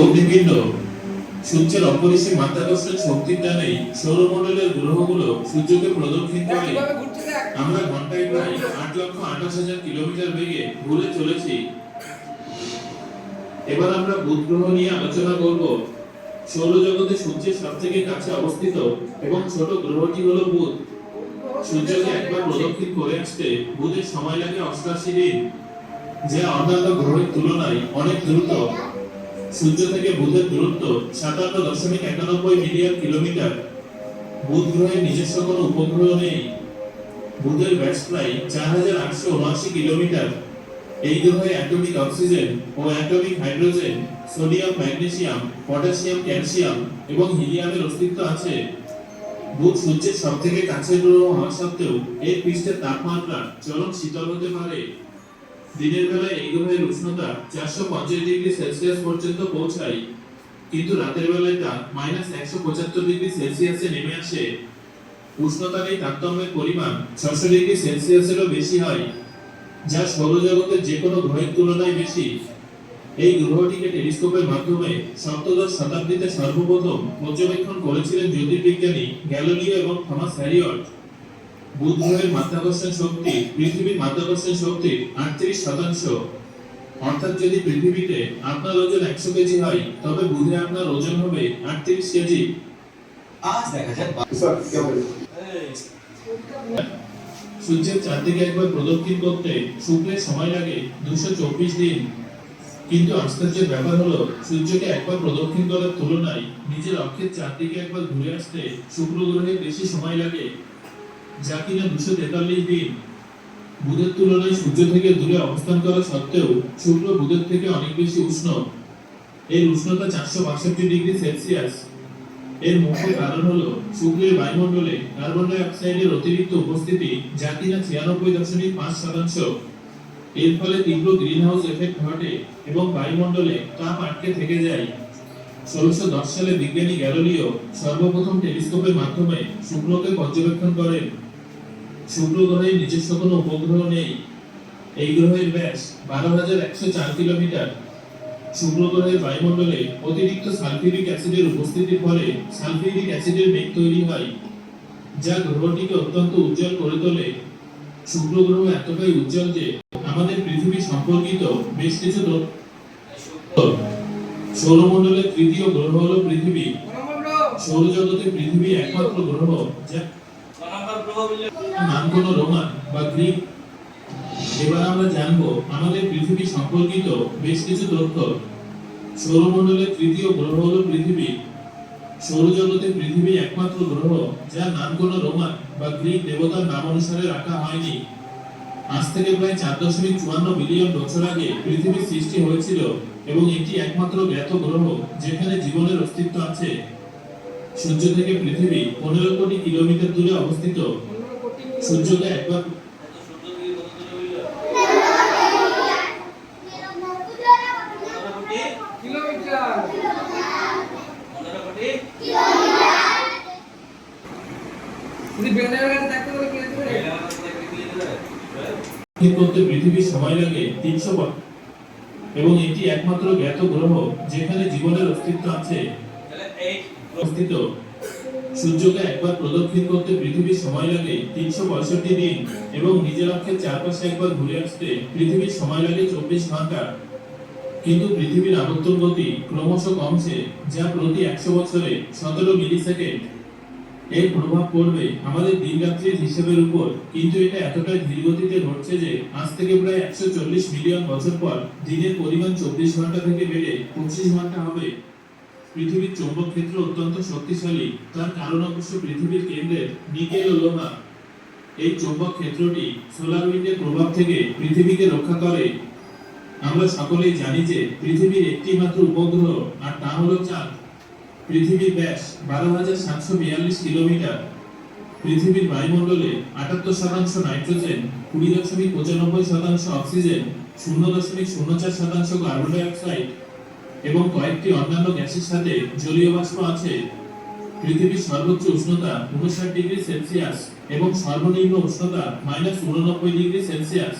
অগ্নিপিণ্ড সূর্যের অপরিসীম মাধ্যাকর্ষণ শক্তির টানেই সৌরমণ্ডলের গ্রহগুলো সূর্যকে প্রদক্ষিণ করে। আমরা ঘন্টায় প্রায় আট লক্ষ আঠাশ হাজার কিলোমিটার বেগে ঘুরে চলেছি। এবার আমরা বুধ গ্রহ নিয়ে আলোচনা করব। সৌরজগতে সূর্যের সব থেকে কাছে অবস্থিত এবং ছোট গ্রহটি হলো বুধ। সূর্যকে একবার প্রদক্ষিণ করে আসতে বুধের সময় লাগে অষ্টাশি দিন। যা অন্যান্য গ্রহের তুলনায় অনেক দ্রুত। সূর্য থেকে বুধের দূরত্ব সাতান্ন দশমিক একানব্বই মিলিয়ন কিলোমিটার। বুধ গ্রহের নিজস্ব কোনো উপগ্রহ নেই। বুধের ব্যাস প্রায় চার হাজার আটশো উনআশি কিলোমিটার। এই গ্রহে অ্যাটমিক অক্সিজেন ও atomic hydrogen, sodium, magnesium, potassium, calcium এবং হিলিয়ামের অস্তিত্ব আছে। বুধ সূর্যের সব থেকে কাছের গ্রহ হওয়া সত্ত্বেও এর পৃষ্ঠের তাপমাত্রা চরম শীতল হতে পারে। দিনের বেলায় এই গ্রহের উষ্ণতা চারশো পঞ্চাশ ডিগ্রি সেলসিয়াস পর্যন্ত পৌঁছায়, কিন্তু রাতের বেলায় তা মাইনাস একশো পঁচাত্তর ডিগ্রি সেলসিয়াসে নেমে আসে। উষ্ণতার এই তারতম্যের পরিমাণ ছশো ডিগ্রি সেলসিয়াসেরও বেশি হয়, যা সৌরজগতের যে কোনো গ্রহের তুলনায় বেশি। এই গ্রহটিকে টেলিস্কোপের মাধ্যমে সপ্তদশ শতাব্দীতে সর্বপ্রথম পর্যবেক্ষণ করেছিলেন জ্যোতির্বিজ্ঞানী গ্যালিলিও এবং থমাস হ্যারিয়ট। বুধ গ্রহের মাধ্যাকর্ষণ শক্তি পৃথিবীর মাধ্যাকর্ষণ শক্তির আটত্রিশ শতাংশ। অর্থাৎ যদি পৃথিবীতে আপনার ওজন একশো কেজি হয় তবে বুধে আপনার ওজন হবে আটত্রিশ কেজি। আজ দেখা যাক সূর্যের চারদিকে একবার প্রদক্ষিণ করতে শুক্রের সময় লাগে দুশো চব্বিশ দিন। কিন্তু আশ্চর্যের ব্যাপার হলো সূর্যকে একবার প্রদক্ষিণ করার তুলনায় নিজের অক্ষের চারদিকে একবার ঘুরে আসতে শুক্র গ্রহে বেশি সময় লাগে। যা কিনা দুশো তেতাল্লিশ দিন বুধের তুলনায় সূর্য থেকে দূরে অবস্থান করা সত্ত্বেও শুক্র বুধের থেকে অনেক বেশি উষ্ণ। এর উষ্ণতা চারশো বাষট্টি ডিগ্রি সেলসিয়াস। এর মুখ্য কারণ হলো শুক্রের বায়ুমণ্ডলে কার্বন ডাই অক্সাইডের অতিরিক্ত উপস্থিতি যা কিনা ছিয়ানব্বই দশমিক পাঁচ শতাংশ। এর ফলে তীব্র গ্রিনহাউস এফেক্ট ঘটে এবং বায়ুমণ্ডলে তাপ আটকে থেকে যায়। ষোলোশো দশ সালে বিজ্ঞানী গ্যালিলিও সর্বপ্রথম টেলিস্কোপের মাধ্যমে শুক্রকে পর্যবেক্ষণ করেন। শুক্র নিজস্ব কোনো উপগ্রহ নেই। এই গ্রহের ব্যাস বারো হাজার একশো চার কিলোমিটার। শুক্র বায়ুমণ্ডলে অতিরিক্ত সালফিউরিক অ্যাসিডের উপস্থিতির ফলে সালফিউরিক অ্যাসিডের মেঘ তৈরি হয়, যা গ্রহটিকে অত্যন্ত উজ্জ্বল করে তোলে। শুক্র গ্রহ এতটাই উজ্জ্বল যে আমাদের পৃথিবী সম্পর্কিত বেশ কিছু সৌরমণ্ডলের তৃতীয় গ্রহ হলো পৃথিবী। সৌরজগতে পৃথিবী একমাত্র গ্রহ, যা নাম কোনো রোমান বা গ্রিক। এবার আমরা জানব আমাদের পৃথিবী সম্পর্কিত বেশ কিছু তথ্য। তৃতীয় গ্রহ হলো পৃথিবী। পৃথিবী একমাত্র গ্রহ, যার নাম রোমান বা গ্রিক দেবতার নাম অনুসারে রাখা হয়নি। আজ থেকে প্রায় চার দশমিক চুয়ান্ন বিলিয়ন বছর আগে পৃথিবীর সৃষ্টি হয়েছিল এবং এটি একমাত্র জ্ঞাত গ্রহ, যেখানে জীবনের অস্তিত্ব আছে। সূর্য থেকে পৃথিবী পনেরো কোটি কিলোমিটার দূরে অবস্থিত। সূর্যকে একবার করতে পৃথিবীর সময় লাগে তিনশো বছর এবং এটি একমাত্র জ্ঞাত গ্রহ যেখানে জীবনের অস্তিত্ব আছে। অস্তিত্ব। সূর্যকে একবার প্রদক্ষিণ করতে পৃথিবীর সময় লাগে তিনশো পঁয়ষট্টি দিন এবং নিজের অক্ষের চারপাশে একবার ঘুরে আসতে পৃথিবীর সময় লাগে চব্বিশ ঘণ্টা কিন্তু পৃথিবীর আবর্তন গতি ক্রমশ কমছে, যা প্রতি একশো বছরে সতেরো মিলি সেকেন্ড এর প্রভাব পড়বে আমাদের দিন রাত্রির হিসেবের উপর, কিন্তু এটা এতটাই ধীর গতিতে ঘটছে যে আজ থেকে প্রায় একশো চল্লিশ মিলিয়ন বছর পর দিনের পরিমাণ চব্বিশ ঘণ্টা থেকে বেড়ে পঁচিশ ঘণ্টা হবে। পৃথিবীর চৌম্বক ক্ষেত্র অত্যন্ত শক্তিশালী। তার কারণ অবশ্য পৃথিবীর কেন্দ্রের নিকেল ও লোহা। এই চৌম্বক ক্ষেত্রটি সোলার উইন্ডের প্রভাব থেকে পৃথিবীকে রক্ষা করে। আমরা সকলেই জানি যে পৃথিবীর একটি মাত্র উপগ্রহ, আর তা হলো চাঁদ। পৃথিবীর ব্যাস বারো হাজার সাতশো বিয়াল্লিশ কিলোমিটার। পৃথিবীর বায়ুমণ্ডলে আটাত্তর শতাংশ নাইট্রোজেন, কুড়ি দশমিক পঁচানব্বই শতাংশ অক্সিজেন, শূন্য দশমিক শূন্য চার শতাংশ কার্বন ডাই অক্সাইড এবং কয়েকটি অন্যান্য গ্যাসের সাথে জলীয় বাষ্প আছে। পৃথিবীর সর্বোচ্চ উষ্ণতা উনষাট ডিগ্রি সেলসিয়াস এবং সর্বনিম্ন উষ্ণতা মাইনাস উননব্বই ডিগ্রি সেলসিয়াস।